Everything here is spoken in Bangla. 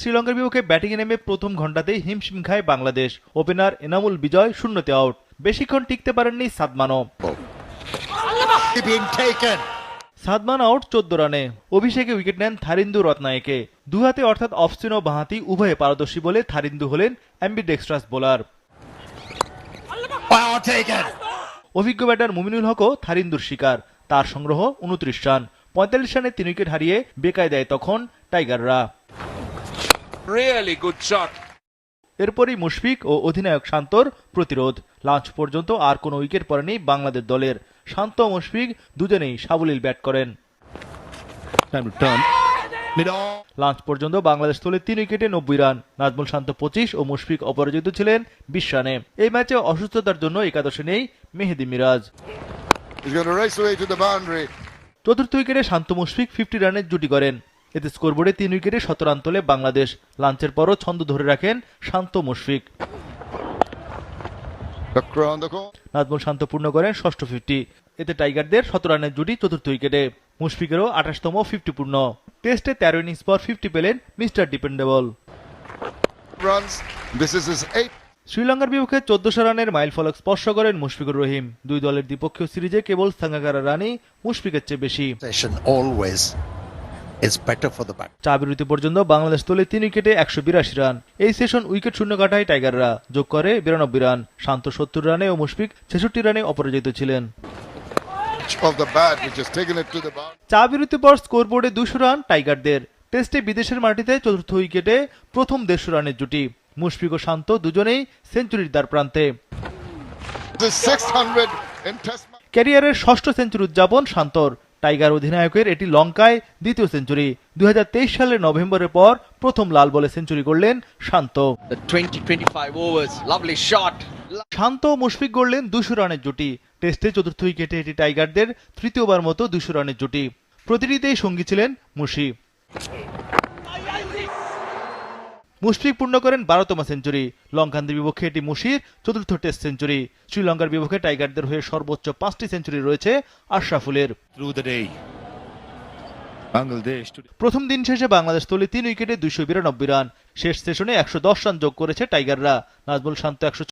শ্রীলঙ্কার বিপক্ষে ব্যাটিংয়ে নেমে প্রথম ঘণ্টাতেই হিমশিম খায় বাংলাদেশ। ওপেনার এনামুল বিজয় শূন্যতে আউট। বেশিক্ষণ টিকতে পারেননি সাদমানও। সাদমান আউট চোদ্দ রানে। অভিষেকে উইকেট নেন থারিন্দু রত্নায়েকে। দুহাতে অর্থাৎ অফ স্পিন ও বাঁহাতি উভয়ে পারদর্শী বলে থারিন্দু হলেন অ্যাম্বিডেক্সট্রাস বোলার. অভিজ্ঞ ব্যাটার মুমিনুল হকও থারিন্দুর শিকার। তার সংগ্রহ উনত্রিশ রান। পঁয়তাল্লিশ রানে তিন উইকেট হারিয়ে বেকায় দেয় তখন টাইগাররা। Really good shot. এরপরই মুশফিক ও অধিনায়ক শান্তর প্রতিরোধ। লাঞ্চ পর্যন্ত আর কোনো উইকেট পড়েনি বাংলাদেশ দলের। শান্ত ও মুশফিক দুজনেই সাবলীল ব্যাট করেন. লাঞ্চ পর্যন্ত বাংলাদেশ তোলে তিন উইকেটে নব্বই রান। নাজমুল শান্ত পঁচিশ ও মুশফিক অপরাজিত ছিলেন বিশ রানে। এই ম্যাচে অসুস্থতার জন্য একাদশে নেই মেহেদি Miraj. He's going to race away to the boundary. চতুর্থ উইকেটে শান্ত মুশফিক ফিফটি রানের জুটি করেন। এতে স্কোরবোর্ডে তিন উইকেটে শত রান তোলে বাংলাদেশ। লাঞ্চের পরও ছন্দ ধরে রাখেন শান্ত মুশফিক. নাজমুল শান্ত পূর্ণ করেন ষষ্ঠ ফিফটি। এতে টাইগারদের শত রানের জুটি চতুর্থ উইকেটে। মুশফিকেরও আঠাশতম ফিফটি পূর্ণ। টেস্টে তেরো ইনিংস পর ফিফটি পেলেন মিস্টার ডিপেন্ডেবল. শ্রীলঙ্কার বিপক্ষে চোদ্দশো রানের মাইল ফলক স্পর্শ করেন মুশফিকুর রহিম। দুই দলের দ্বিপক্ষীয় সিরিজে কেবল সাঙ্গাকারা রানই মুশফিকের চেয়ে বেশি। Is better for the bat. চা বিরতি পর্যন্ত বাংলাদেশ তোলে তিন উইকেটে একশো বিরাশি রান এই সেশন উইকেট শূন্য কাটায় টাইগাররা যোগ করে বিরানব্বই রান শান্ত সত্তর রানে ও মুশফিক ছেষট্টি রানে অপরাজিত ছিলেন Of the bat, which has taken it to the boundary. চা বিরতি পর স্কোরবোর্ডে দুশো রান টাইগারদের টেস্টে বিদেশের মাটিতে চতুর্থ উইকেটে প্রথম দেড়শো রানের জুটি মুশফিক ও শান্ত দুজনেই সেঞ্চুরির দ্বার প্রান্তে This is 600 in Test match. ক্যারিয়ারের ষষ্ঠ সেঞ্চুরি উদযাপন শান্তর টাইগার অধিনায়কের এটি লঙ্কায় দ্বিতীয় সেঞ্চুরি। দুই হাজার তেইশ সালের নভেম্বরের পর প্রথম লাল বলে সেঞ্চুরি করলেন শান্ত। The 20 25 overs. Lovely শান্ত মুশফিক গড়লেন দুশো রানের জুটি। টেস্টে চতুর্থ উইকেটে এটি টাইগারদের তৃতীয়বার মতো দুশো রানের জুটি। প্রতিটিতেই সঙ্গী ছিলেন মুশি মুশফিক পূর্ণ করেন বারোতম সেঞ্চুরি। লঙ্কানদের বিপক্ষে এটি মুশির চতুর্থ টেস্ট সেঞ্চুরি। শ্রীলঙ্কার বিপক্ষে টাইগারদের হয়ে সর্বোচ্চ পাঁচটি সেঞ্চুরি রয়েছে আশরাফুলের। প্রথম দিন শেষে বাংলাদেশ তোলে তিন উইকেটে দুইশো বিরানব্বই রান। শেষ সেশনে একশো দশ রান যোগ করেছে টাইগাররা। নাজমুল শান্ত একশো